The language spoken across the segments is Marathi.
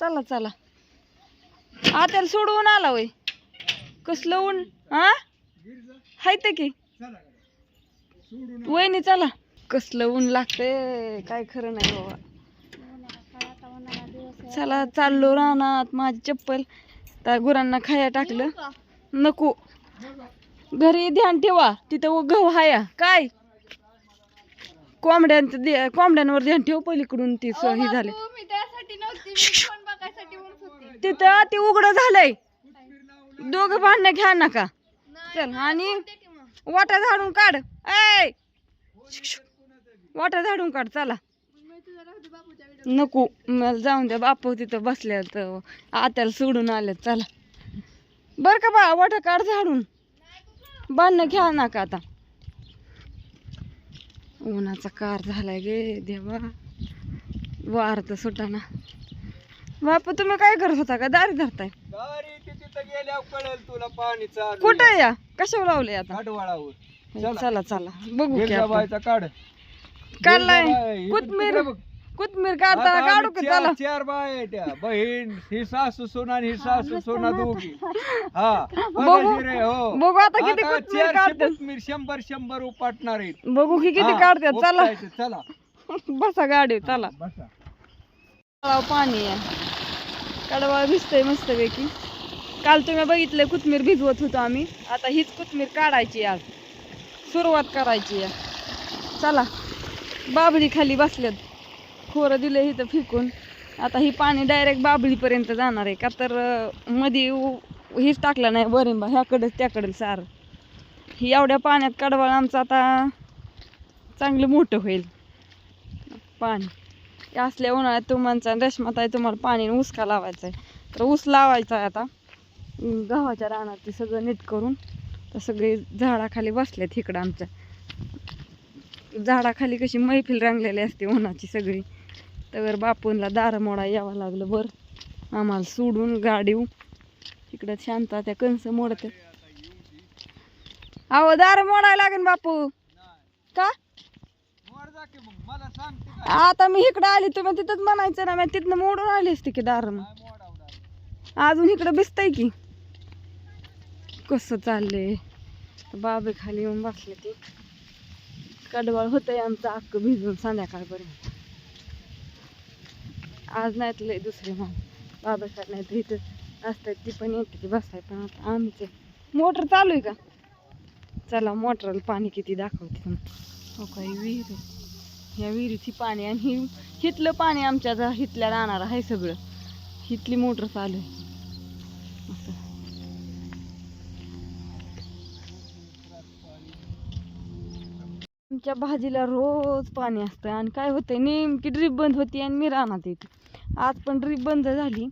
चला चला. आत्याला सोडवून आला वय कसलं ऊन? हा हाय ते की. वहिनी चला. कसलं ऊन लागतंय? काय खरं नाही बाबा. चला चाललो रानात. माझी चप्पल. त्या गुरांना खाया टाकलं. नको. घरी ध्यान ठेवा. तिथं व गहू हाया. काय? कोंबड्यांचं कोंबड्यांवर ध्यान ठेव. पलीकडून ती स- हे झाले मी त्यासाठी नव्हती मी फोन बघायसाठी म्हणत होती तिथं ते उघडं झालंय. दोघं भांडणं घ्या नका. चल आणि. वाटा झाडून काढ. ऐ! वाटा झाडून काढ चला. नको मला जाऊन द्या बापू तिथं बसल्या तर आत्याला सोडून आले चला. बर का बा वाटा काढ झाडून. बांधणं घ्या नका आता. उन्हाचा कार झालाय गे देवा. वार तर सुटाना. बापू तुम्ही काय करत होता का? दारी धरताय. ती तिथं कळेल तुला पाणी चालू कुठं या? कशावर लावले आता? चला. चला चला. बघू की आपण. गिरजाबाईचा काढ. काढलाय. कोथमीर. कोथमीर आता काढताना आम्ही काढू की चार- चला. चार बाय आहे त्या. बहीण ही सासू सोना आणि ही सासू सोना दोघी. हा. बघा रे, हो. बघू आता किती कोथमीर चारशे काढतात. कोथमीर शंभर शंभर उपटणार आहेत. बघू की किती हा, काढतात. चला. उपटायचं, चला. बसा गाडी चला. बसा. तलाव पाणी आहे. कडवा भिजतंय मस्तपैकी. काल तुम्ही बघितलं कोथमीर भिजवत होतो आम्ही. आता हीच कोथमीर काढायची आज. सुरुवात करायची आहे. चला बाबळी खाली बसल्यात. खोरं दिलं इथं फेकून. आता ही पाणी डायरेक्ट बाबळीपर्यंत जाणार आहे. का तर मध्ये उ- हेच टाकलं नाही बरिंबा ह्याकडे त्याकडे सार. ही एवढ्या पाण्यात कडवाळ आमचं आता चांगलं मोठं होईल. पाणी. हे असल्या उन्हाळ्यात तू म्हणचा आहे तुम्हाला पाणी उसका ऊस का लावायचा आहे तर ऊस लावायचा आहे आता गव्हाच्या रानात ते सगळं नीट करून तर सगळे झाडाखाली बसलेत इकडं आमच्या. झाडाखाली कशी मैफिल रंगलेली असते उन्हाची सगळी. तर बापूंला दारमोडा यावं लागलं बरं. आम्हाला सोडून गाडीव इकडं शांत त्या कंस मोडते अहो दार मोडायला लागेल बापू. का मोड जा की मग, मला सांगते का? आता मी इकडं आली तुम्ही तिथंच म्हणायचं ना मी तिथनं मोडून आली असते की दार अजून इकडं भिजतंय की. कसं चाललंय? बाबे खाली येऊन बसले ते. कडवाळ होतंय आमचं अक्क भिजून संध्याकाळपर्यंत. आज नाहीत लय दुसरे मग. बाबा खाली नाही तर इथं असतात ती पण येते ती बसाय पण आता आमचे मोटर चालू आहे का? चला मोटरला पाणी किती दाखवते तुम्ही. हो काही विहीर आहे. ह्या विहिरीची पाणी आणि हिथलं पाणी आमच्या हिथल्या राहणार आहे सगळं. हिथली मोटर चालू आहे. असं. आमच्या भाजीला रोज पाणी असतं आणि काय होतंय नेमकी ड्रीप बंद होती आणि मी राहणार येते. आज पण ड्रीप बंद झाली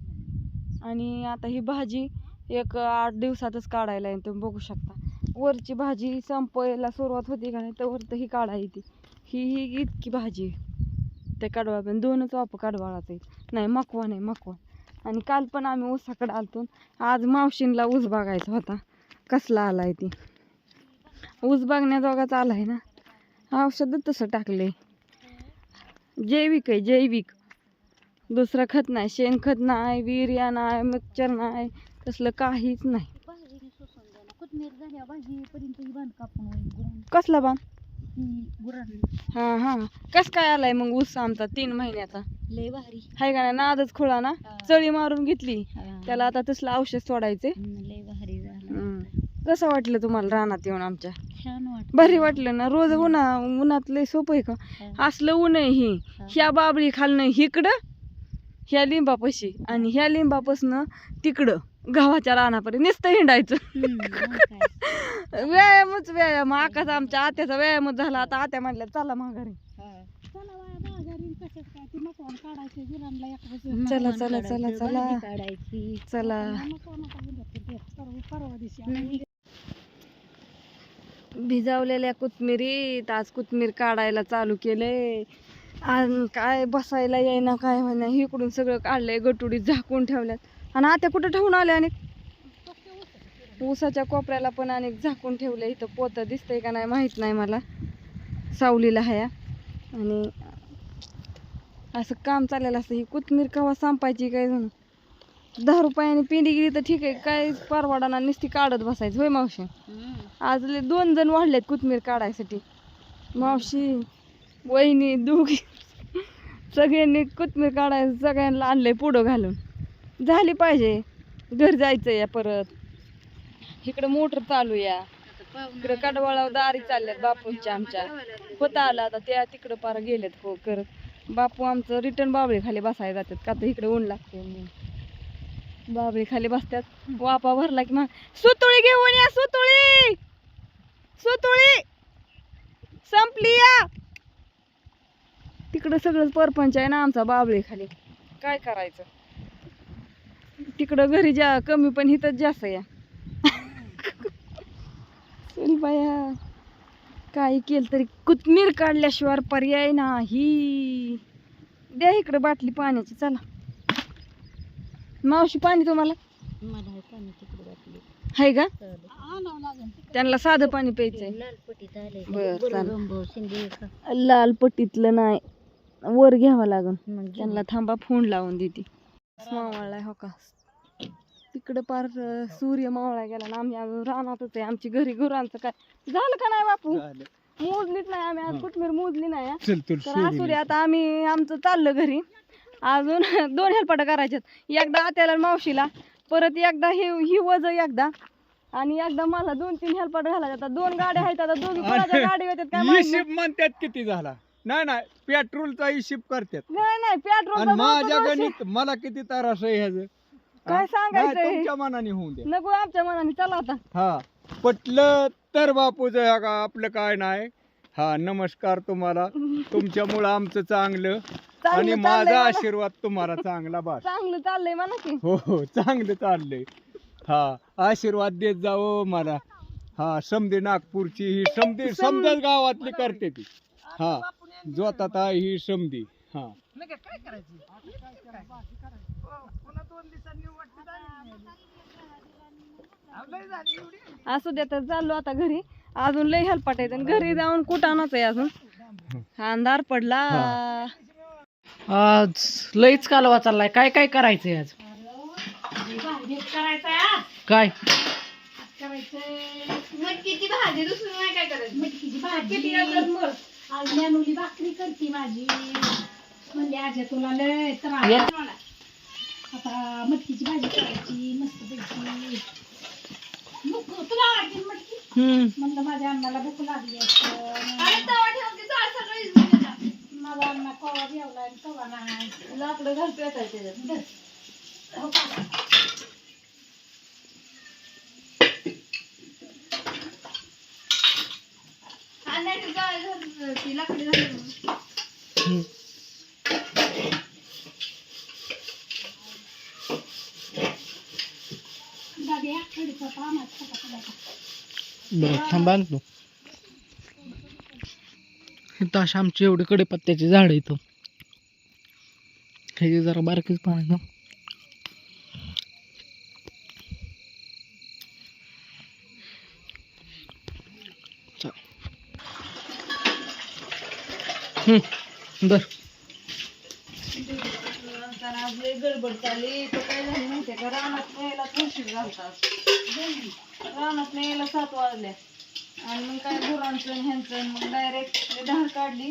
आणि आता ही भाजी एक आठ दिवसातच काढायला आहे तुम्ही बघू शकता. वरची भाजी संपायला सुरुवात होती का नाही तर वर तर ही काढायची ही ही इतकी भाजी आहे. त्या कडवा पण दोनच वाप आहे. नाही मकवा नाही मकवा आणि काल पण आम्ही ऊसाकडे आलतो. आज मावशींला ऊस बघायचा होता. कसला आलाय ती? ऊस बघण्याजोगाच आलाय ना. औषध तसं टाकले जैविक आहे जैविक. दुसरं खत नाही शेणखत नाही युरिया नाही मिक्सचर नाही तसलं काहीच नाही. ही बांध? ही हां. कस काय आलाय मग ऊस आमचा तीन महिन्याचा लय भारी. हाय का नाही? नादच खोळा ना. चळी मारून घेतली. त्याला आता तसलं औषध सोडायचे लय भारी झालं. कसं वाटलं तुम्हाला रानात येऊन आमच्या? छान वाटत भारी वाटलं ना? रोज उन्हा उन्हात लय सोपं आहे का? असलं ऊन आहे ही. ह्या बाबळी खालनं इकडं ह्या लिंबापाशी. आणि ह्या लिंबापासनं तिकडं. गव्हाच्या रानापर्यंत नुसतं हिंडायचं. व्यायामच व्यायाम. आकाश आमच्या आत्याचा व्यायामच झाला. आता आत्या म्हणल्या चला माघारी. चला चला चला चला काढायची चला. भिजावलेल्या कोथमिरीत आज कोथमीर काढायला चालू केलंय. आणि काय बसायला येईना काय म्हणा इकडून सगळं काढलंय गटुडीत झाकून ठेवल्यात. आणि आता कुठं ठेवून आले आणि ऊसाच्या कोपऱ्याला पण आणि झाकून ठेवलं. इथं पोतं दिसतंय का नाही माहीत नाही मला. सावलीला ह्या. आणि असं काम चाललेलं असतं. ही कोथमीर कवा संपायची काय जण दहा रुपयाने पिंडी गेली तर ठीक आहे. काय परवाडाना नुसती काढत बसायचं. होय मावशी? आज दोन जण वाढलेत कोथमीर काढायसाठी. मावशी वहिनी दोघी. सगळ्यांनी कोथमीर काढायचं. सगळ्यांना आणलंय पुढं घालून. झाली पाहिजे. घर जायचं या परत. इकडं मोटर चालू या. इकडं कडवाळा दारी चालल्यात बापूंच्या आमच्या. होता आला आता त्या तिकडं पार गेलेत हो करत बापू आमचं रिटर्न बाबळी खाली बसायला जातात का तर इकडे ऊन लागते बाबळे बाबळी खाली बसतात. वापा भरला की मग सुतुळी घेऊन या सुतुळी! सुतुळी! संपली या! तिकडं सगळं परपंच आहे ना आमचा बाबळी खाली. काय करायचं? तिकडं घरी जा कमी पण इथंच जास्त या. चल बाया. काही केलं तरी कोथमीर काढल्याशिवाय पर्याय नाही. द्या इकडं बाटली पाण्याची चला. मावशी पाणी तुम्हाला? मला हे पाणी तिकडे वाटले आहे का? त्यांना साधं पाणी प्यायचंय. लाल पटीत आले बरं, लाल पट्टीतलं नाही. वर घ्यावं लागन. त्यांना थांबा फोन लावून देते. हो का? तिकडं पार सूर्य मावळा गेला ना आम्ही अजून रानातच आहे. आमची घरी गुरांचं काय? झालं का नाही बापू. मोजलीच नाही आम्ही. आज. कुठमीर मोजली नाही हा. चल तर असू दे. आता आम्ही आमचं चाललं घरी. अजून दोन हेलपाटा करायच्यात एकदा आत्याला आणि मावशीला. परत एकदा हे ही वज एकदा. आणि एकदा मला दोन तीन हेलपाट घालायचे आता दोन गाड्या आहेत आता दोघी कोणाच्या गाडी येतात काय माहीत नाही. हिशेब म्हणतात किती झाला? नाही नाही पेट्रोलचा हिशेब करतात. नाही नाही पेट्रोल आणि माझ्या गणित मला किती त्रास आहे ह्याच काय सांगायचं हे? तुमच्या मनाने होऊन दे नको आमच्या मनाने चला आता. हा. पटलं तर बापूचं का आपलं काय नाही. हा नमस्कार तुम्हाला. तुमच्यामुळं आमचं चांगलं. आणि चांगलं माझा चाललंय म्हणा. आशीर्वाद तुम्हाला चांगला बस. चांगलं चाललंय म्हणा की. हो हो चांगलं चाललंय. हा आशीर्वाद देत जावं मला. हा समधी नागपूरची ही समधी समजा गावातली करते ती. हा जोतात ही समधी. हा. असू द्या तर चाललो आता घरी. अजून लय हेलपाट आणि घरी जाऊन कुठानच आहे अजून. अंधार पडला. आज लईच कालवा चाललाय. काय काय करायचंय आज? काय? मटकीची भाजी दुसरी नाही काय करायची? मटकीची भाजी. आज मेनुली भाकरी करते माझी. म्हणजे आज तुला लय त्रास. आता मटकीची भाजी करायची मस्त पैकी. तुला आवडते ना मटकी? हम्म. म्हणलं माझ्या अण्णाला भूक लागली. माझा अण्णा कवा जेवला आणि कवा नाही. लाकडं घाल पेटायचे त्याच्यात. हो का? हम्म. दादी आठवडीचा पाण्यात खाता खाता. बरं थांबा ना इथं अशा आमची एवढी कडीपत्त्याची झाड इथं हो. ह्याची जरा बारकीच पाणी ना हो. हम्म बर आज लय गडबड चालली. तर काय झाली माहितीये का? रानात न्यायला उशीर झालता. रानात न्यायला सात वाजल्या आणि मग काय गुरांचं आणि ह्यांचं मग डायरेक्ट धार काढली.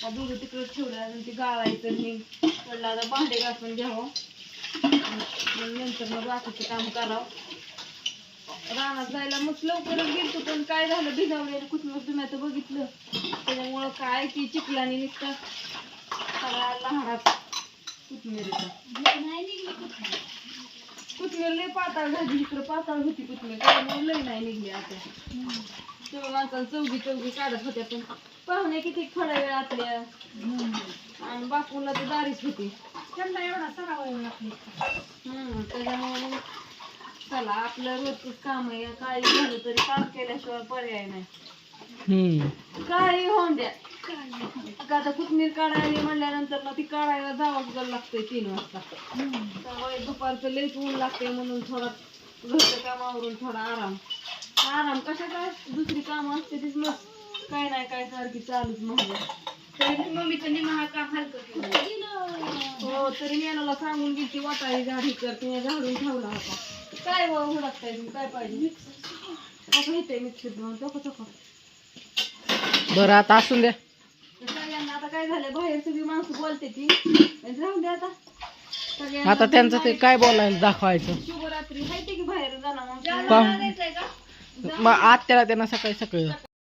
का तिकडं ठेवलं. अजून ती गाळायचं मी पडलं. आता भांडे घासून घ्यावं. मग नंतर मग बाकीचं काम करावं. रानात जायला मग लवकरच गेलतो पण काय झालं? भिजावलेलं कुठलं तुम्ही आता बघितलं. त्याच्यामुळं काय की चिखलानी निघतं. सगळ्या लहानात. कोथमिरीचा नाही निघली कुठं. कोथमीर लय पाताळ झाली इकडं पाताळ होती कोथमीर त्यामुळे लय नाही निघली आता. तेव्हा माणसाला चौघी चौघी काढत होत्या पण पाहुणे किती थोड्या वेळ आतल्या. आणि बापूला तर दारीच होती. त्यांना एवढा सराव. हम्म त्याच्यामुळे चला आपलं रोजच काम आहे. काही झालं तरी काम केल्याशिवाय पर्याय नाही. हम्म. काही होऊन द्या. आता कोथमीर काढायला म्हणल्यानंतर ना ती काढायला जावंच लागतंय तीन वाजता. त्यामुळे दुपारचं लईच ऊन लागते म्हणून थोडा घरचं कामावरून थोडा आराम. आराम कशा काय दुसरी कामं असते तीच मग. काय नाही काय सारखी चालूच म्हणजे मम्मीचं निमा हा काम हलकं केलं. हो तरी मी याला सांगून गेली ती वाटाळी झाडी कर तिने झाडून ठेवला होता. काय व हुडकताय तुम्ही काय पाहिजे? असं येते मिक्सर घेऊन चोख चोख. बरं आता असून द्या. आता काय झालं बाहेर सगळी माणसं बोलते ती. दे आता. सगळ्यांना आता त्यांचं ते काय बोलायला दाखवायचं? शुभरात्री. हाय ते की बाहेर जाणार मग आत्याला त्यांना सकाळी सकाळी.